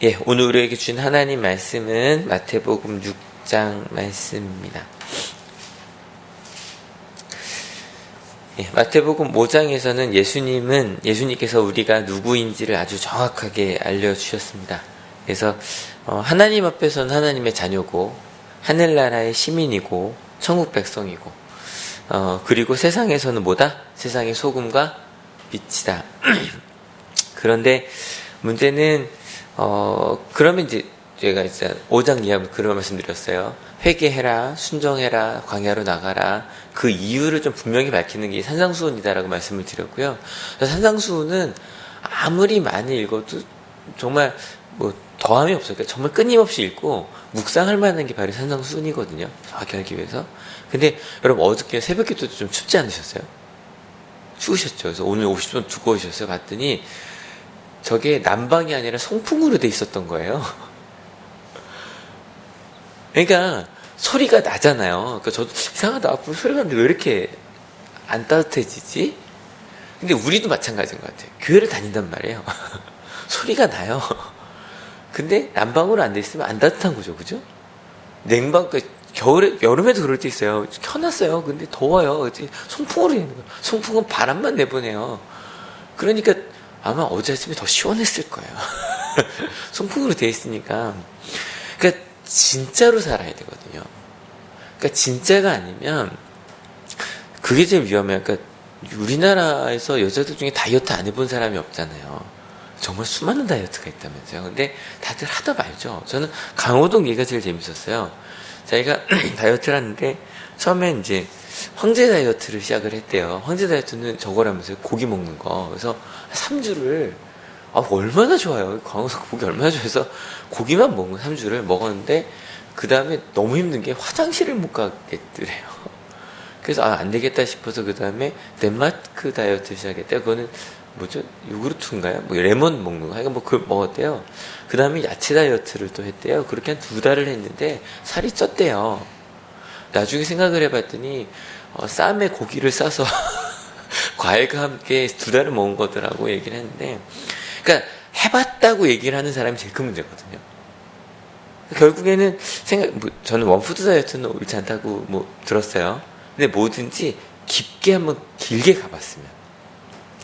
예, 오늘 우리에게 준 하나님 말씀은 마태복음 6장 말씀입니다. 예, 마태복음 5장에서는 예수님은 예수님께서 우리가 누구인지를 아주 정확하게 알려주셨습니다. 그래서 어, 하나님 앞에서는 하나님의 자녀고 하늘나라의 시민이고 천국 백성이고 어, 그리고 세상에서는 뭐다? 세상의 소금과 빛이다. 그런데 문제는 어, 그러면 이제 제가 이제 5장 이하면 그런 말씀 드렸어요. 회개해라, 순종해라, 광야로 나가라. 그 이유를 좀 분명히 밝히는 게 산상수훈이다라고 말씀을 드렸고요. 산상수훈은 아무리 많이 읽어도 정말 뭐 더함이 없어요. 그러니까 정말 끊임없이 읽고 묵상할 만한 게 바로 산상수훈이거든요. 정확히 알기 위해서. 근데 여러분 어저께 새벽 기도 좀 춥지 않으셨어요? 추우셨죠? 그래서 오늘 50분 두고 오셨어요? 봤더니 저게 난방이 아니라 송풍으로 돼 있었던 거예요. 그러니까 소리가 나잖아요. 그러니까 저도 이상하다. 앞으로 소리가 나는데 왜 이렇게 안 따뜻해지지? 근데 우리도 마찬가지인 것 같아요. 교회를 다닌단 말이에요. 소리가 나요. 근데 난방으로 안 돼 있으면 안 따뜻한 거죠. 그죠? 냉방, 그 겨울에, 여름에도 그럴 때 있어요. 켜놨어요. 근데 더워요. 송풍으로 되는 거예요. 송풍은 바람만 내보내요. 그러니까 아마 어제 아침에 더 시원했을 거예요. 송풍으로 돼 있으니까. 그러니까 진짜로 살아야 되거든요. 그러니까 진짜가 아니면 그게 제일 위험해요. 그러니까 우리나라에서 여자들 중에 다이어트 안 해본 사람이 없잖아요. 정말 수많은 다이어트가 있다면서요. 근데 다들 하다 말죠. 저는 강호동 얘기가 제일 재밌었어요. 자기가 다이어트를 하는데 처음에 이제 황제 다이어트를 시작을 했대요. 황제 다이어트는 저거라면서요. 고기 먹는 거. 그래서 3주를 아, 얼마나 좋아요. 광어석 고기 얼마나 좋아해서 고기만 먹는 3주를 먹었는데 그 다음에 너무 힘든 게 화장실을 못 가겠더래요. 그래서 아, 안 되겠다 싶어서 그 다음에 덴마크 다이어트 시작했대요. 그거는 뭐죠? 요구르트인가요? 뭐 레몬 먹는 거. 하여간 뭐 그걸 먹었대요. 그 다음에 야채 다이어트를 또 했대요. 그렇게 한 두 달을 했는데 살이 쪘대요. 나중에 생각을 해봤더니 어, 쌈에 고기를 싸서 과일과 함께 두 달을 먹은 거더라고 얘기를 했는데 그러니까 해봤다고 얘기를 하는 사람이 제일 큰 문제거든요. 결국에는 생각 뭐 저는 원푸드 다이어트는 옳지 않다고 뭐 들었어요. 근데 뭐든지 깊게 한번 길게 가봤으면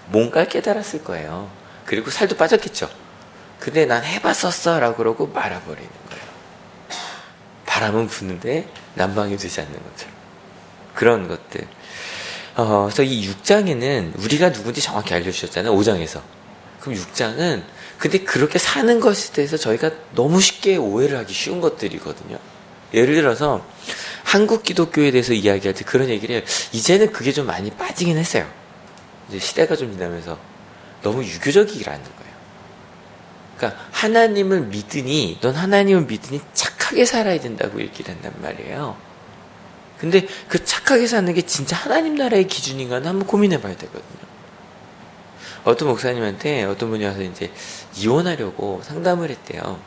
뭔가 깨달았을 거예요. 그리고 살도 빠졌겠죠. 근데 난 해봤었어 라고 그러고 말아버리는 거예요. 바람은 부는데 난방이 되지 않는 것처럼. 그런 것들. 어, 그래서 이 6장에는 우리가 누군지 정확히 알려주셨잖아요. 5장에서. 그럼 6장은 근데 그렇게 사는 것에 대해서 저희가 너무 쉽게 오해를 하기 쉬운 것들이거든요. 예를 들어서 한국 기독교에 대해서 이야기할 때 그런 얘기를 해요. 이제는 그게 좀 많이 빠지긴 했어요. 이제 시대가 좀 지나면서 너무 유교적이라는 거예요. 그러니까 하나님을 믿으니 넌 하나님을 믿으니 착 하게 살아야 된다고 얘기를 한단 말이에요. 근데 그 착하게 사는 게 진짜 하나님 나라의 기준인가는 한번 고민해 봐야 되거든요. 어떤 목사님한테 어떤 분이 와서 이제 이혼하려고 상담을 했대요.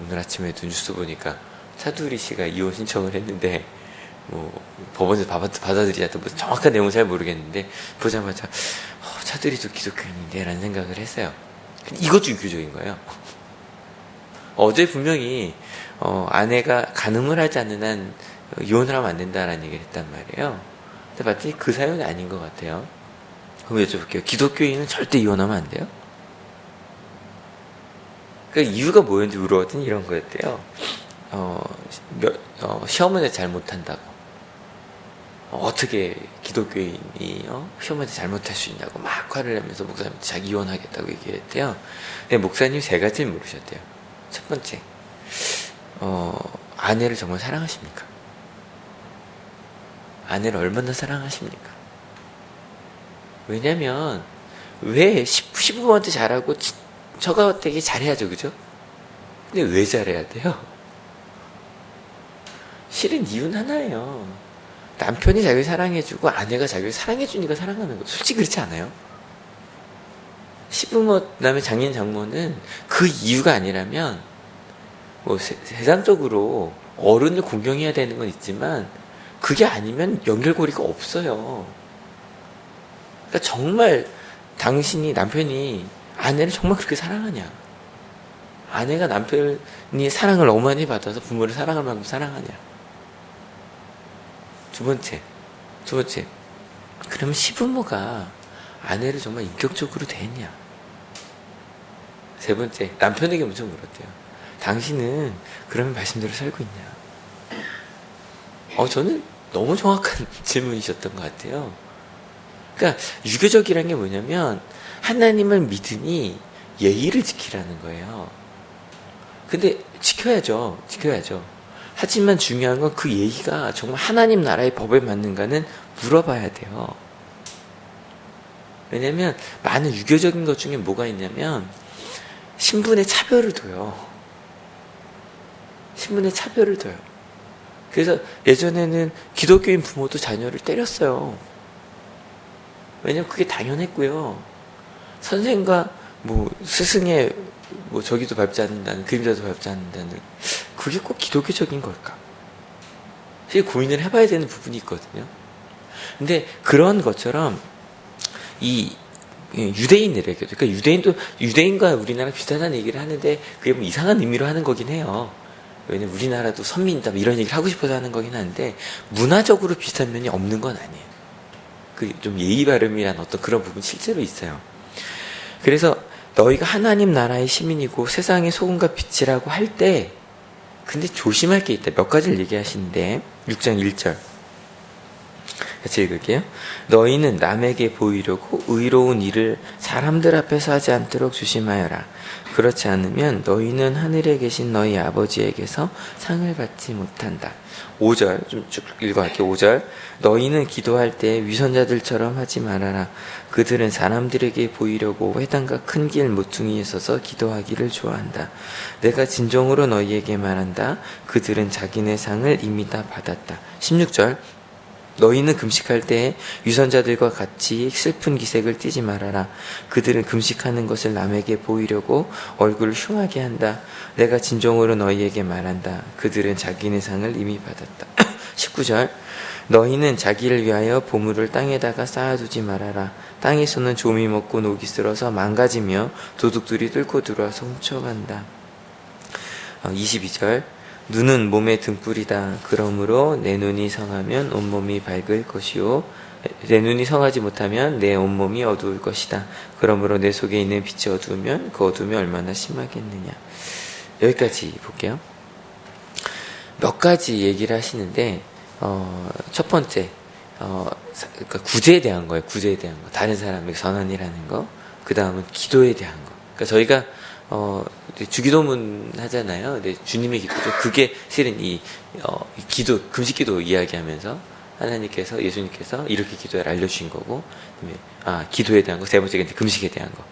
오늘 아침에도 뉴스 보니까 차두리 씨가 이혼 신청을 했는데 뭐 법원에서 받아들이자도 뭐 정확한 내용은 잘 모르겠는데 보자마자 어, 차두리도 기독교인인데 라는 생각을 했어요. 이것도 유교적인 거예요. 어제 분명히 어, 아내가 가늠을 하지 않는 한 이혼을 하면 안 된다라는 얘기를 했단 말이에요. 근데 봤더니 그 사연이 아닌 것 같아요. 그럼 여쭤볼게요. 기독교인은 절대 이혼하면 안 돼요? 그 이유가 뭐였는지 물어봤더니 이런 거였대요. 어, 어, 시어머니가 잘못한다고. 어, 떻게 기독교인이 어? 시어머니 잘못할 수 있냐고 막 화를 내면서 목사님 자기 이혼하겠다고 얘기했대요. 근데 목사님 세 가지를 물으셨대요. 첫 번째, 어, 아내를 정말 사랑하십니까? 아내를 얼마나 사랑하십니까? 왜냐면 왜 시부모한테 잘하고 저가 되게 잘해야죠, 그죠? 근데 왜 잘해야 돼요? 실은 이유는 하나예요. 남편이 자기를 사랑해주고 아내가 자기를 사랑해주니까 사랑하는 거. 솔직히 그렇지 않아요? 시부모, 그 다음에 장인, 장모는 그 이유가 아니라면, 뭐, 세, 세상적으로 어른을 공경해야 되는 건 있지만, 그게 아니면 연결고리가 없어요. 그러니까 정말 당신이, 남편이 아내를 정말 그렇게 사랑하냐? 아내가 남편이 사랑을 너무 많이 받아서 부모를 사랑할 만큼 사랑하냐? 두 번째, 두 번째. 그러면 시부모가 아내를 정말 인격적으로 대했냐? 세 번째, 남편에게 먼저 물었대요. 당신은 그러면 말씀대로 살고 있냐? 어, 저는 너무 정확한 질문이셨던 것 같아요. 그러니까 유교적이라는 게 뭐냐면 하나님을 믿으니 예의를 지키라는 거예요. 근데 지켜야죠. 지켜야죠. 하지만 중요한 건 그 예의가 정말 하나님 나라의 법에 맞는가는 물어봐야 돼요. 왜냐면 많은 유교적인 것 중에 뭐가 있냐면 신분의 차별을 둬요. 신분의 차별을 둬요. 그래서 예전에는 기독교인 부모도 자녀를 때렸어요. 왜냐면 그게 당연했고요. 선생과 뭐 스승의 뭐 저기도 밟지 않는다는 그림자도 밟지 않는다는 그게 꼭 기독교적인 걸까? 사실 고민을 해봐야 되는 부분이 있거든요. 근데 그런 것처럼 이 유대인들에게도 그러니까 유대인도 유대인과 우리나라 비슷하다는 얘기를 하는데 그게 뭐 이상한 의미로 하는 거긴 해요. 왜냐면 우리나라도 선민이다 뭐 이런 얘기를 하고 싶어서 하는 거긴 한데 문화적으로 비슷한 면이 없는 건 아니에요. 그 좀 예의 바름이란 어떤 그런 부분 실제로 있어요. 그래서 너희가 하나님 나라의 시민이고 세상의 소금과 빛이라고 할 때 근데 조심할 게 있다. 몇 가지를 얘기하시는데 6장 1절 같이 읽을게요. 너희는 남에게 보이려고 의로운 일을 사람들 앞에서 하지 않도록 조심하여라. 그렇지 않으면 너희는 하늘에 계신 너희 아버지에게서 상을 받지 못한다. 5절 좀 쭉 읽어갈게요. 5절 너희는 기도할 때 위선자들처럼 하지 말아라. 그들은 사람들에게 보이려고 회당과 큰 길 모퉁이에 서서 기도하기를 좋아한다. 내가 진정으로 너희에게 말한다. 그들은 자기네 상을 이미 다 받았다. 16절 너희는 금식할 때 유선자들과 같이 슬픈 기색을 띠지 말아라. 그들은 금식하는 것을 남에게 보이려고 얼굴을 흉하게 한다. 내가 진정으로 너희에게 말한다. 그들은 자기네 상을 이미 받았다. 19절 너희는 자기를 위하여 보물을 땅에다가 쌓아두지 말아라. 땅에서는 조미 먹고 녹이 쓸어서 망가지며 도둑들이 뚫고 들어와서 훔쳐간다. 22절 눈은 몸의 등불이다. 그러므로 내 눈이 성하면 온몸이 밝을 것이요. 내 눈이 성하지 못하면 내 온몸이 어두울 것이다. 그러므로 내 속에 있는 빛이 어두우면 그 어둠이 얼마나 심하겠느냐. 여기까지 볼게요. 몇 가지 얘기를 하시는데, 어, 첫 번째, 어, 사- 그러니까 구제에 대한 거예요. 구제에 대한 거. 다른 사람에게 선언이라는 거. 그 다음은 기도에 대한 거. 그러니까 저희가 어, 주기도문 하잖아요. 근데 주님의 기도죠. 그게 실은 이, 어, 이 기도, 금식기도 이야기하면서 하나님께서, 예수님께서 이렇게 기도를 알려주신 거고, 아, 기도에 대한 거, 세 번째가 금식에 대한 거,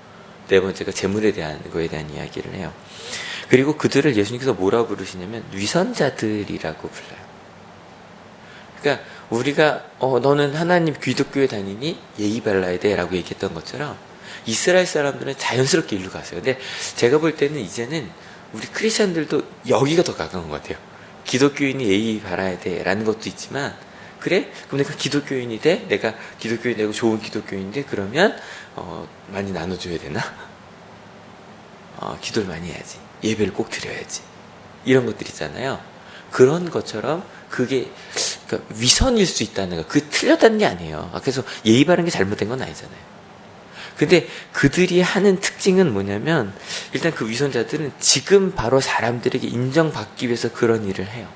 네 번째가 재물에 대한 거에 대한 이야기를 해요. 그리고 그들을 예수님께서 뭐라고 부르시냐면 위선자들이라고 불러요. 그러니까 우리가 어 너는 하나님 기독교에 다니니 예의 발라야 돼라고 얘기했던 것처럼 이스라엘 사람들은 자연스럽게 일로 갔어요. 근데 제가 볼 때는 이제는 우리 크리스천들도 여기가 더 가까운 것 같아요. 기독교인이 예의 바라야 돼라는 것도 있지만 그래? 그럼 내가 기독교인이 돼? 내가 기독교인 되고 좋은 기독교인인데 그러면 어, 많이 나눠줘야 되나? 어, 기도를 많이 해야지. 예배를 꼭 드려야지. 이런 것들 있잖아요. 그런 것처럼 그게 그러니까 위선일 수 있다는 거. 그 틀렸다는 게 아니에요. 아, 그래서 예의 바른 게 잘못된 건 아니잖아요. 근데 그들이 하는 특징은 뭐냐면 일단 그 위선자들은 지금 바로 사람들에게 인정받기 위해서 그런 일을 해요.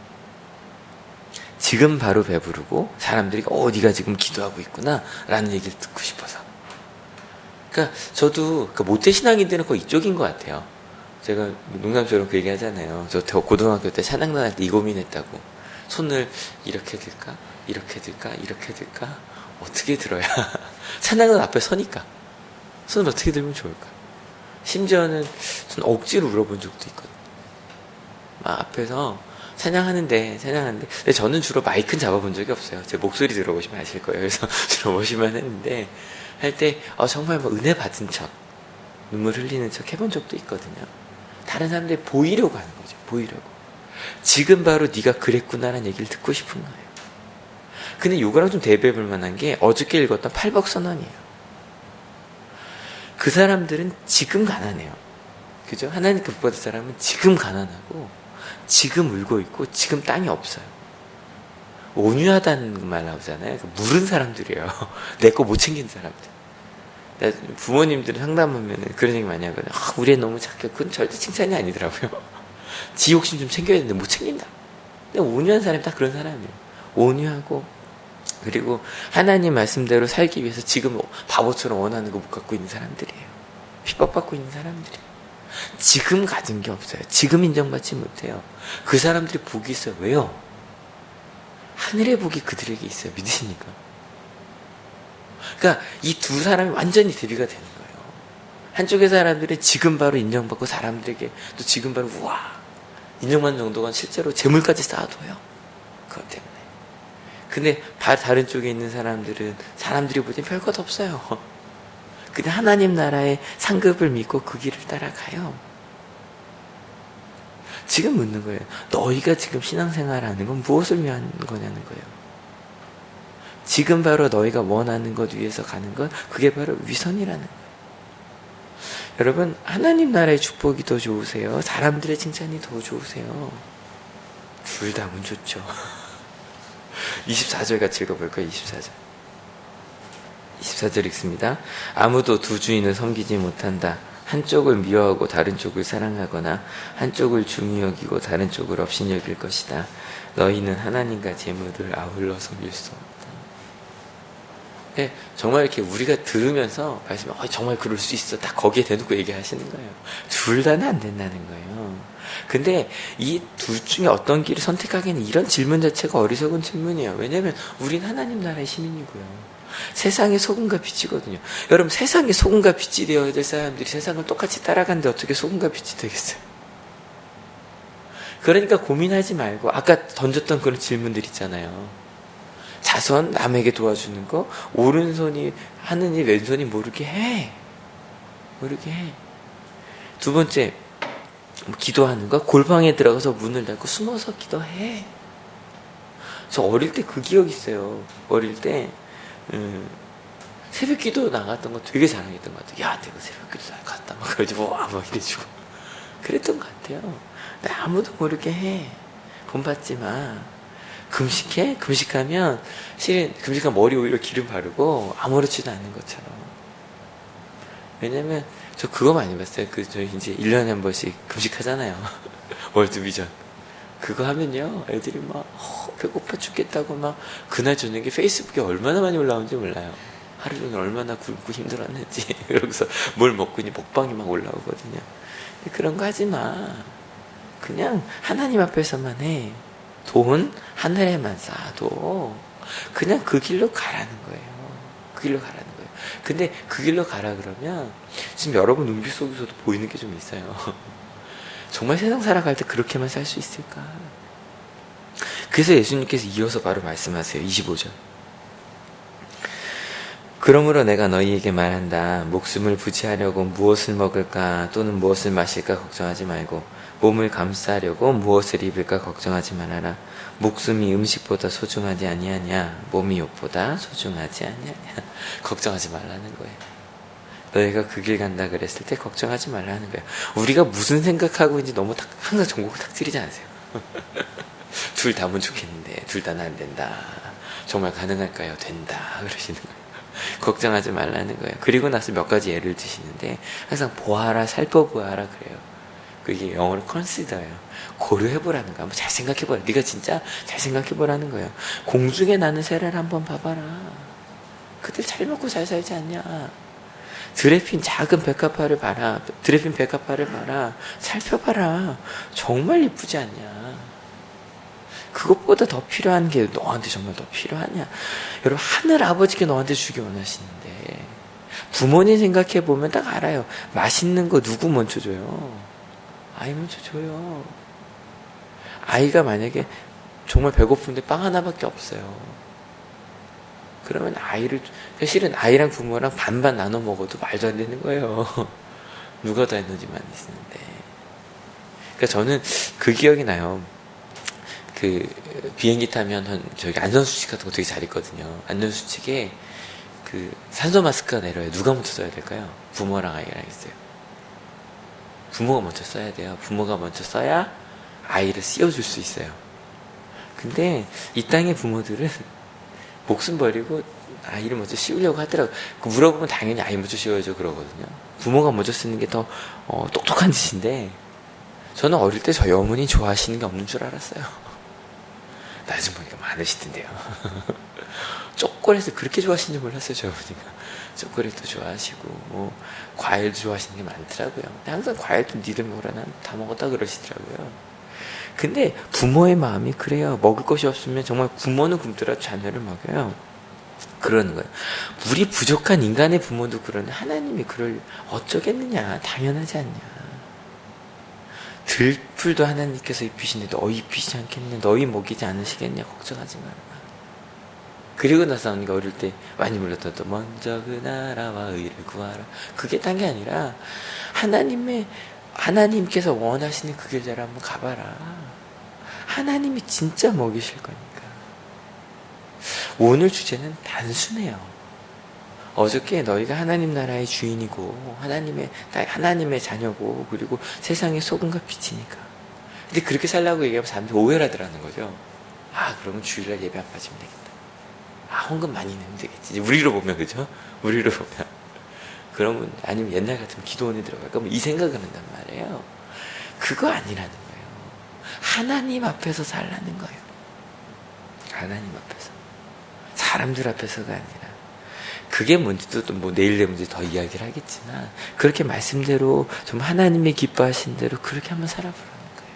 지금 바로 배부르고 사람들이 어 네가 지금 기도하고 있구나 라는 얘기를 듣고 싶어서 그러니까 저도 그 모태 신앙인들은 거의 이쪽인 것 같아요. 제가 농담처럼 그 얘기 하잖아요. 저 대- 고등학교 때 찬양단 할 때 이 고민했다고. 손을 이렇게 들까? 이렇게 들까? 이렇게 들까? 어떻게 들어야? 찬양단 앞에 서니까. 손을 어떻게 들면 좋을까? 심지어는 전 억지로 물어본 적도 있거든요. 막 앞에서 찬양하는데, 찬양하는데. 근데 저는 주로 마이크는 잡아본 적이 없어요. 제 목소리 들어보시면 아실 거예요. 그래서 들어보시면 했는데, 할 때, 어, 정말 뭐 은혜 받은 척, 눈물 흘리는 척 해본 적도 있거든요. 다른 사람들이 보이려고 하는 거죠. 보이려고. 지금 바로 네가 그랬구나라는 얘기를 듣고 싶은 거예요. 근데 요거랑 좀 대비해 볼 만한 게 어저께 읽었던 팔복선언이에요. 그 사람들은 지금 가난해요. 그죠? 하나님 그 복받은 사람은 지금 가난하고 지금 울고 있고 지금 땅이 없어요. 온유하다는 말 나오잖아요. 그 물은 사람들이에요. 내 거 못 챙긴 사람들. 나 부모님들은 상담하면 그런 얘기 많이 하거든요. 아, 우리 애 너무 착해. 그건 절대 칭찬이 아니더라고요. 지 욕심 좀 챙겨야 되는데 못 챙긴다. 근데 온유한 사람이 딱 그런 사람이에요. 온유하고 그리고 하나님 말씀대로 살기 위해서 지금 바보처럼 원하는 거 못 갖고 있는 사람들이에요. 핍박받고 있는 사람들이에요. 지금 가진 게 없어요. 지금 인정받지 못해요. 그 사람들이 복이 있어요. 왜요? 하늘의 복이 그들에게 있어요. 믿으십니까? 그러니까 이 두 사람이 완전히 대비가 되는 거예요. 한쪽의 사람들은 지금 바로 인정받고 사람들에게 또 지금 바로 우와 인정받는 정도가 실제로 재물까지 쌓아둬요. 그것 때문에. 근데 다른 쪽에 있는 사람들은 사람들이 보기엔 별것 없어요. 그냥 하나님 나라의 상급을 믿고 그 길을 따라가요. 지금 묻는 거예요. 너희가 지금 신앙생활하는 건 무엇을 위한 거냐는 거예요. 지금 바로 너희가 원하는 것 위해서 가는 건 그게 바로 위선이라는 거예요. 여러분, 하나님 나라의 축복이 더 좋으세요? 사람들의 칭찬이 더 좋으세요? 둘다운 좋죠. 24절 같이 읽어볼까요? 24절. 24절 읽습니다. 아무도 두 주인을 섬기지 못한다. 한쪽을 미워하고 다른 쪽을 사랑하거나 한쪽을 중히 여기고 다른 쪽을 없인 여길 것이다. 너희는 하나님과 재물을 아울러 섬길 수 없다. 네, 정말 이렇게 우리가 들으면서 말씀, 어, 정말 그럴 수 있어. 딱 거기에 대놓고 얘기하시는 거예요. 둘 다는 안 된다는 거예요. 근데 이 둘 중에 어떤 길을 선택하기는 이런 질문 자체가 어리석은 질문이에요. 왜냐하면 우린 하나님 나라의 시민이고요. 세상의 소금과 빛이거든요. 여러분 세상의 소금과 빛이 되어야 될 사람들이 세상을 똑같이 따라가는데 어떻게 소금과 빛이 되겠어요? 그러니까 고민하지 말고 아까 던졌던 그런 질문들 있잖아요. 자선 남에게 도와주는 거 오른손이 일 왼손이 모르게 해. 모르게 해. 두 번째 뭐 기도하는 거 골방에 들어가서 문을 닫고 숨어서 기도해. 저 어릴 때 그 기억 있어요. 어릴 때 음, 새벽 기도 나갔던 거 되게 자랑했던 것 같아요. 야, 내가 새벽 기도 나갔다. 막 그러지고, 와, 막 이래주고. 그랬던 것 같아요. 나 아무도 모르게 해. 본받지 마. 금식해? 금식하면, 실은 금식하면 머리 오히려 기름 바르고, 아무렇지도 않은 것처럼. 왜냐면, 저 그거 많이 봤어요. 그, 저희 이제 1년에 한 번씩 금식하잖아요. 월드비전. 그거 하면요, 애들이 막, 어, 배고파 죽겠다고 막, 그날 저녁에 페이스북에 얼마나 많이 올라오는지 몰라요. 하루 종일 얼마나 굶고 힘들었는지. 그러고서 뭘 먹고 있니 먹방이 막 올라오거든요. 그런 거 하지 마. 그냥 하나님 앞에서만 해. 돈 하늘에만 쌓아도 그냥 그 길로 가라는 거예요. 그 길로 가라는 거예요. 근데 그 길로 가라 그러면 지금 여러분 눈빛 속에서도 보이는 게 좀 있어요. 정말 세상 살아갈 때 그렇게만 살 수 있을까? 그래서 예수님께서 이어서 바로 말씀하세요. 25절. 그러므로 내가 너희에게 말한다. 목숨을 부지하려고 무엇을 먹을까 또는 무엇을 마실까 걱정하지 말고 몸을 감싸려고 무엇을 입을까 걱정하지 말아라. 목숨이 음식보다 소중하지 아니하냐 몸이 옷보다 소중하지 아니하냐 걱정하지 말라는 거예요. 너희가 그 길 간다 그랬을 때 걱정하지 말라는 거예요. 우리가 무슨 생각하고 있는지 너무 탁, 항상 전국을 탁 찌르지 않으세요. 둘 다면 좋겠는데 둘 다는 안 된다. 정말 가능할까요? 된다. 그러시는 거예요. 걱정하지 말라는 거예요. 그리고 나서 몇 가지 예를 드시는데 항상 보아라, 살펴보아라 그래요. 그게 영어로 consider예요. 고려해보라는 거야. 한번 잘 생각해보라. 네가 진짜 잘 생각해보라는 거예요. 공중에 나는 새를 한번 봐봐라. 그들 잘 먹고 잘 살지 않냐. 드레핀 작은 백합화를 봐라. 드레핀 백합화를 봐라. 살펴봐라. 정말 이쁘지 않냐. 그것보다 더 필요한 게 너한테 정말 더 필요하냐. 여러분, 하늘 아버지께 너한테 주기 원하시는데, 부모님 생각해 보면 딱 알아요. 맛있는 거 누구 먼저 줘요? 아이 먼저 줘요. 아이가 만약에 정말 배고픈데 빵 하나밖에 없어요. 그러면 아이를, 사실은 아이랑 부모랑 반반 나눠 먹어도 말도 안 되는 거예요. 누가 더 에너지만 있는데. 그러니까 저는 그 기억이 나요. 그 비행기 타면 저기 안전수칙 같은 거 되게 잘 있거든요. 안전수칙에 그 산소 마스크가 내려요. 누가 먼저 써야 될까요? 부모랑 아이랑 있어요. 부모가 먼저 써야 돼요. 부모가 먼저 써야 아이를 씌워줄 수 있어요. 근데 이 땅의 부모들은 목숨 버리고 아이를 먼저 씌우려고 하더라고. 그 물어보면 당연히 아이 먼저 씌워야죠 그러거든요. 부모가 먼저 쓰는 게더 어, 똑똑한 짓인데 저는 어릴 때 저희 어머니 좋아하시는 게 없는 줄 알았어요. 나중 보니까 많으시던데요. 초콜릿을 그렇게 좋아하시는지 몰랐어요, 저희 어머니가. 초콜릿도 좋아하시고, 뭐, 과일도 좋아하시는 게 많더라고요. 항상 과일도 니들 먹으라 난 다 먹었다 그러시더라고요. 근데 부모의 마음이 그래요. 먹을 것이 없으면 정말 부모는 굶더라도 자녀를 먹여요. 그러는 거예요. 우리 부족한 인간의 부모도 그러는 하나님이 그럴 어쩌겠느냐. 당연하지 않냐. 들풀도 하나님께서 입히시는데 너희 입히지 않겠냐. 너희 먹이지 않으시겠냐. 걱정하지 마라. 그리고 나서 언니가 어릴 때 많이 불렀던 또 먼저 그 나라와 의를 구하라. 그게 딴 게 아니라 하나님의 하나님께서 원하시는 그 길대로 한번 가봐라. 하나님이 진짜 먹이실 거니까. 오늘 주제는 단순해요. 어저께 너희가 하나님 나라의 주인이고 하나님의 하나님의 자녀고 그리고 세상의 소금과 빛이니까. 근데 그렇게 살라고 얘기하면 사람들이 오해를 하더라는 거죠. 아 그러면 주일날 예배 안 빠지면 되겠다. 아 헌금 많이 내면 되겠지. 우리로 보면 그죠? 우리로 보면. 그러면 아니면 옛날 같으면 기도원에 들어갈 거면 이 생각을 한단 말이에요. 그거 아니라는 거예요. 하나님 앞에서 살라는 거예요. 하나님 앞에서. 사람들 앞에서가 아니라. 그게 뭔지도 뭐 내일 되면 더 이야기를 하겠지만 그렇게 말씀대로 좀 하나님의 기뻐하신 대로 그렇게 한번 살아보라는 거예요.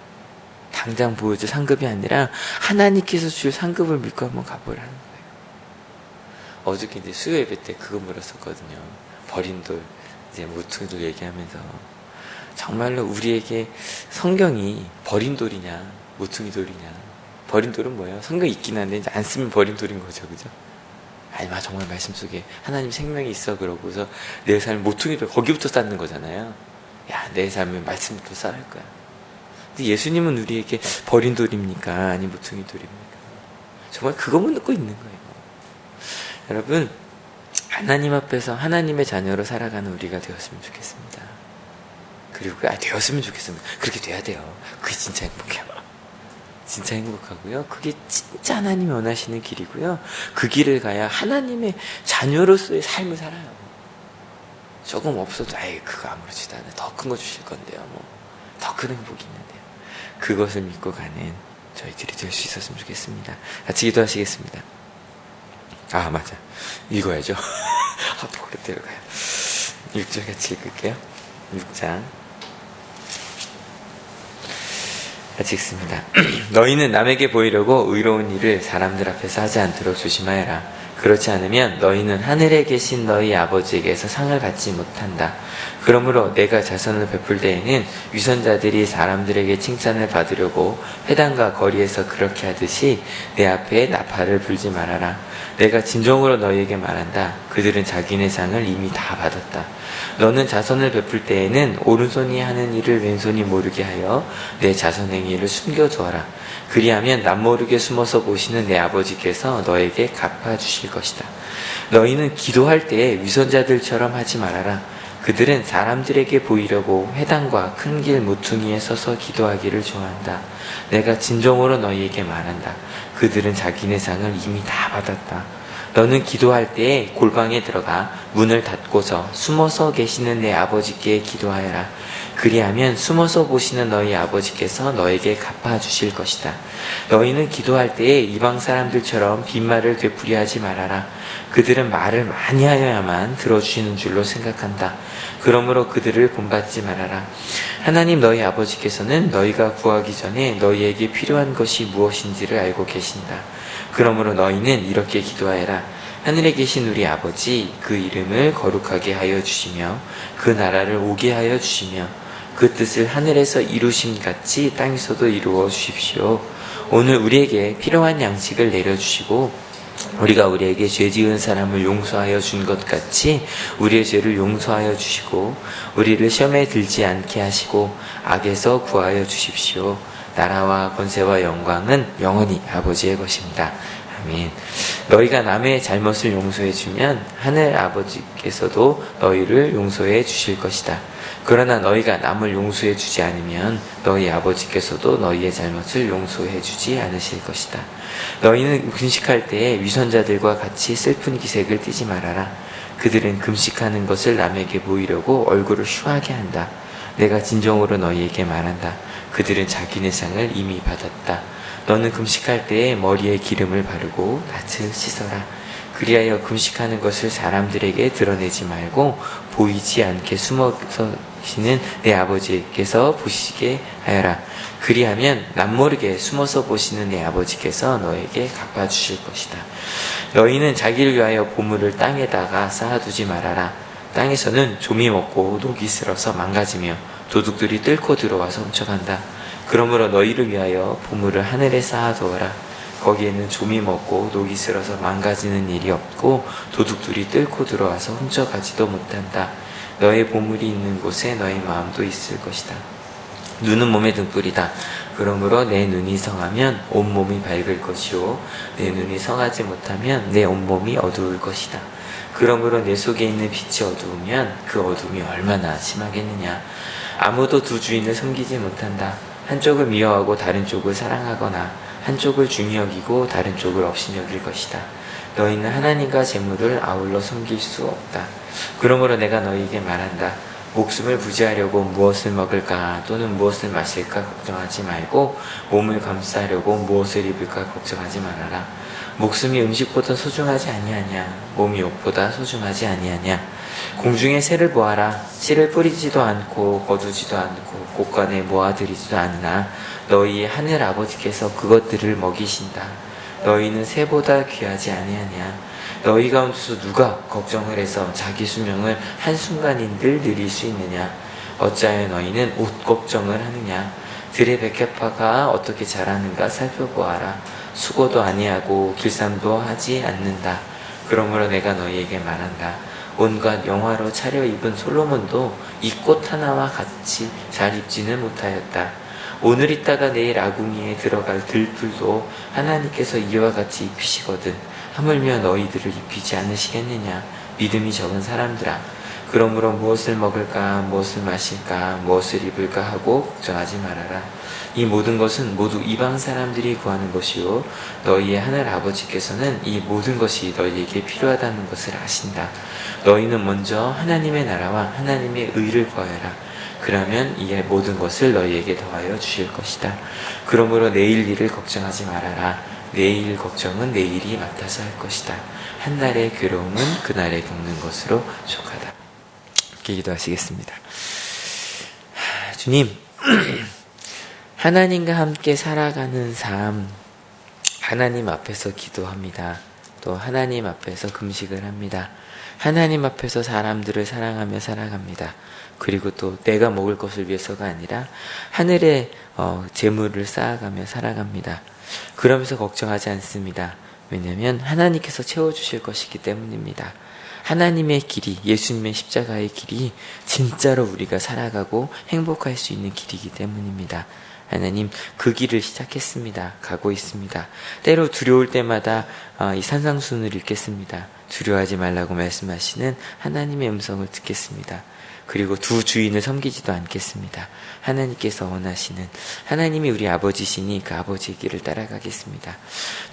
당장 보여줄 상급이 아니라 하나님께서 줄 상급을 믿고 한번 가보라는 거예요. 어저께 이제 수요 예배 때 그거 물었었거든요. 버린 돌, 이제 무퉁이돌 얘기하면서 정말로 우리에게 성경이 버린 돌이냐, 무퉁이 돌이냐. 버린 돌은 뭐예요? 성경 있긴 한데 이제 안 쓰면 버린 돌인 거죠, 그죠? 아니, 마 정말 말씀 속에 하나님 생명이 있어 그러고서 내 삶을 모퉁이를 거기부터 쌓는 거잖아요. 야, 내 삶을 말씀부터 쌓을 거야. 근데 예수님은 우리에게 버린 돌입니까? 아니 모퉁이 돌입니까? 정말 그것만 듣고 있는 거예요. 여러분, 하나님 앞에서 하나님의 자녀로 살아가는 우리가 되었으면 좋겠습니다. 그리고 아 되었으면 좋겠습니다. 그렇게 돼야 돼요. 그게 진짜 행복해요. 진짜 행복하고요. 그게 진짜 하나님이 원하시는 길이고요. 그 길을 가야 하나님의 자녀로서의 삶을 살아요. 조금 없어도 아이 그거 아무렇지도 않아. 더 큰 거 주실 건데요. 뭐 더 큰 행복이 있는데요. 그것을 믿고 가는 저희들이 될 수 있었으면 좋겠습니다. 같이 기도하시겠습니다. 아 맞아. 읽어야죠. 아 그때로 가요. 6절 같이 읽을게요. 6장 같이 읽습니다. 너희는 남에게 보이려고 의로운 일을 사람들 앞에서 하지 않도록 조심하여라. 그렇지 않으면 너희는 하늘에 계신 너희 아버지에게서 상을 받지 못한다. 그러므로 내가 자선을 베풀 때에는 위선자들이 사람들에게 칭찬을 받으려고 회당과 거리에서 그렇게 하듯이 내 앞에 나팔을 불지 말아라. 내가 진정으로 너희에게 말한다. 그들은 자기네 상을 이미 다 받았다. 너는 자선을 베풀 때에는 오른손이 하는 일을 왼손이 모르게 하여 내 자선 행위를 숨겨두어라. 그리하면 남모르게 숨어서 보시는 내 아버지께서 너에게 갚아주실 것이다. 너희는 기도할 때에 위선자들처럼 하지 말아라. 그들은 사람들에게 보이려고 회당과 큰 길 모퉁이에 서서 기도하기를 좋아한다. 내가 진정으로 너희에게 말한다. 그들은 자기네 상을 이미 다 받았다. 너는 기도할 때에 골방에 들어가 문을 닫고서 숨어서 계시는 내 아버지께 기도하여라. 그리하면 숨어서 보시는 너희 아버지께서 너에게 갚아주실 것이다. 너희는 기도할 때에 이방 사람들처럼 빈말을 되풀이하지 말아라. 그들은 말을 많이 하여야만 들어주시는 줄로 생각한다. 그러므로 그들을 본받지 말아라. 하나님 너희 아버지께서는 너희가 구하기 전에 너희에게 필요한 것이 무엇인지를 알고 계신다. 그러므로 너희는 이렇게 기도하여라. 하늘에 계신 우리 아버지 그 이름을 거룩하게 하여 주시며 그 나라를 오게 하여 주시며 그 뜻을 하늘에서 이루심 같이 땅에서도 이루어 주십시오. 오늘 우리에게 필요한 양식을 내려주시고 우리가 우리에게 죄 지은 사람을 용서하여 준 것 같이 우리의 죄를 용서하여 주시고 우리를 시험에 들지 않게 하시고 악에서 구하여 주십시오. 나라와 권세와 영광은 영원히 아버지의 것입니다. 아멘. 너희가 남의 잘못을 용서해 주면 하늘 아버지께서도 너희를 용서해 주실 것이다. 그러나 너희가 남을 용서해 주지 않으면 너희 아버지께서도 너희의 잘못을 용서해 주지 않으실 것이다. 너희는 금식할 때에 위선자들과 같이 슬픈 기색을 띠지 말아라. 그들은 금식하는 것을 남에게 보이려고 얼굴을 흉하게 한다. 내가 진정으로 너희에게 말한다. 그들은 자기네 상을 이미 받았다. 너는 금식할 때에 머리에 기름을 바르고 낯을 씻어라. 그리하여 금식하는 것을 사람들에게 드러내지 말고 보이지 않게 숨어서 시는 내 아버지께서 보시게 하여라. 그리하면 남모르게 숨어서 보시는 내 아버지께서 너에게 갚아주실 것이다. 너희는 자기를 위하여 보물을 땅에다가 쌓아두지 말아라. 땅에서는 좀이 먹고 녹이 슬어서 망가지며 도둑들이 뚫고 들어와서 훔쳐간다. 그러므로 너희를 위하여 보물을 하늘에 쌓아두어라. 거기에는 좀이 먹고 녹이 슬어서 망가지는 일이 없고 도둑들이 뚫고 들어와서 훔쳐가지도 못한다. 너의 보물이 있는 곳에 너의 마음도 있을 것이다. 눈은 몸의 등불이다. 그러므로 내 눈이 성하면 온몸이 밝을 것이요. 내 눈이 성하지 못하면 내 온몸이 어두울 것이다. 그러므로 내 속에 있는 빛이 어두우면 그 어둠이 얼마나 심하겠느냐. 아무도 두 주인을 섬기지 못한다. 한쪽을 미워하고 다른 쪽을 사랑하거나 한쪽을 중히 여기고 다른 쪽을 없이 여길 것이다. 너희는 하나님과 재물을 아울러 섬길 수 없다. 그러므로 내가 너희에게 말한다. 목숨을 부지하려고 무엇을 먹을까 또는 무엇을 마실까 걱정하지 말고 몸을 감싸려고 무엇을 입을까 걱정하지 말아라. 목숨이 음식보다 소중하지 아니하냐 몸이 옷보다 소중하지 아니하냐 공중의 새를 보아라 씨를 뿌리지도 않고 거두지도 않고 곳간에 모아들이지도 않으나 너희 하늘 아버지께서 그것들을 먹이신다 너희는 새보다 귀하지 아니하냐 너희 가운데서 누가 걱정을 해서 자기 수명을 한순간인들 늘릴 수 있느냐? 어찌하여 너희는 옷 걱정을 하느냐? 들의 백합화가 어떻게 자라는가 살펴보아라. 수고도 아니하고 길쌈도 하지 않는다. 그러므로 내가 너희에게 말한다. 온갖 영화로 차려입은 솔로몬도 이 꽃 하나와 같이 잘 입지는 못하였다. 오늘 있다가 내일 아궁이에 들어갈 들풀도 하나님께서 이와 같이 입히시거든. 하물며 너희들을 입히지 않으시겠느냐 믿음이 적은 사람들아 그러므로 무엇을 먹을까 무엇을 마실까 무엇을 입을까 하고 걱정하지 말아라 이 모든 것은 모두 이방 사람들이 구하는 것이요 너희의 하늘 아버지께서는 이 모든 것이 너희에게 필요하다는 것을 아신다 너희는 먼저 하나님의 나라와 하나님의 의를 구하여라 그러면 이의 모든 것을 너희에게 더하여 주실 것이다 그러므로 내일 일을 걱정하지 말아라 내일 걱정은 내일이 맡아서 할 것이다. 한 날의 괴로움은 그 날에 겪는 것으로 족하다. 기도하시겠습니다. 주님, 하나님과 함께 살아가는 삶, 하나님 앞에서 기도합니다. 또 하나님 앞에서 금식을 합니다. 하나님 앞에서 사람들을 사랑하며 살아갑니다. 그리고 또 내가 먹을 것을 위해서가 아니라 하늘의 어, 재물을 쌓아가며 살아갑니다. 그러면서 걱정하지 않습니다. 왜냐하면 하나님께서 채워주실 것이기 때문입니다. 하나님의 길이, 예수님의 십자가의 길이 진짜로 우리가 살아가고 행복할 수 있는 길이기 때문입니다. 하나님 그 길을 시작했습니다. 가고 있습니다. 때로 두려울 때마다 어, 이 산상순을 읽겠습니다. 두려워하지 말라고 말씀하시는 하나님의 음성을 듣겠습니다. 그리고 두 주인을 섬기지도 않겠습니다. 하나님께서 원하시는 하나님이 우리 아버지시니 그 아버지의 길을 따라가겠습니다.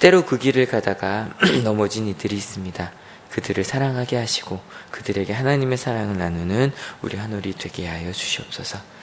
때로 그 길을 가다가 넘어진 이들이 있습니다. 그들을 사랑하게 하시고 그들에게 하나님의 사랑을 나누는 우리 하늘이 되게 하여 주시옵소서.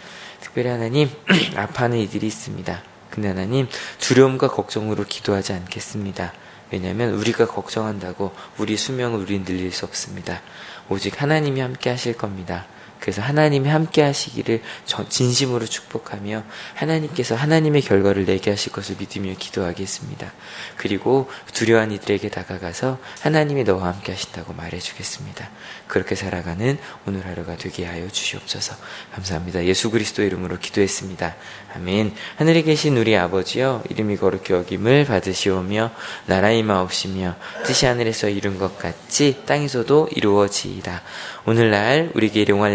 특별히 하나님 아파하는 이들이 있습니다. 근데 하나님 두려움과 걱정으로 기도하지 않겠습니다. 왜냐하면 우리가 걱정한다고 우리 수명을 우리 늘릴 수 없습니다. 오직 하나님이 함께 하실 겁니다. 그래서 하나님이 함께 하시기를 진심으로 축복하며 하나님께서 하나님의 결과를 내게 하실 것을 믿으며 기도하겠습니다. 그리고 두려운 이들에게 다가가서 하나님이 너와 함께 하신다고 말해주겠습니다. 그렇게 살아가는 오늘 하루가 되게 하여 주시옵소서. 감사합니다. 예수 그리스도 이름으로 기도했습니다. 아멘. 하늘에 계신 우리 아버지여 이름이 거룩히 여김을 받으시오며 나라의 마옵시며 뜻이 하늘에서 이룬 것 같이 땅에서도 이루어지이다. 오늘날 우리에게 일용할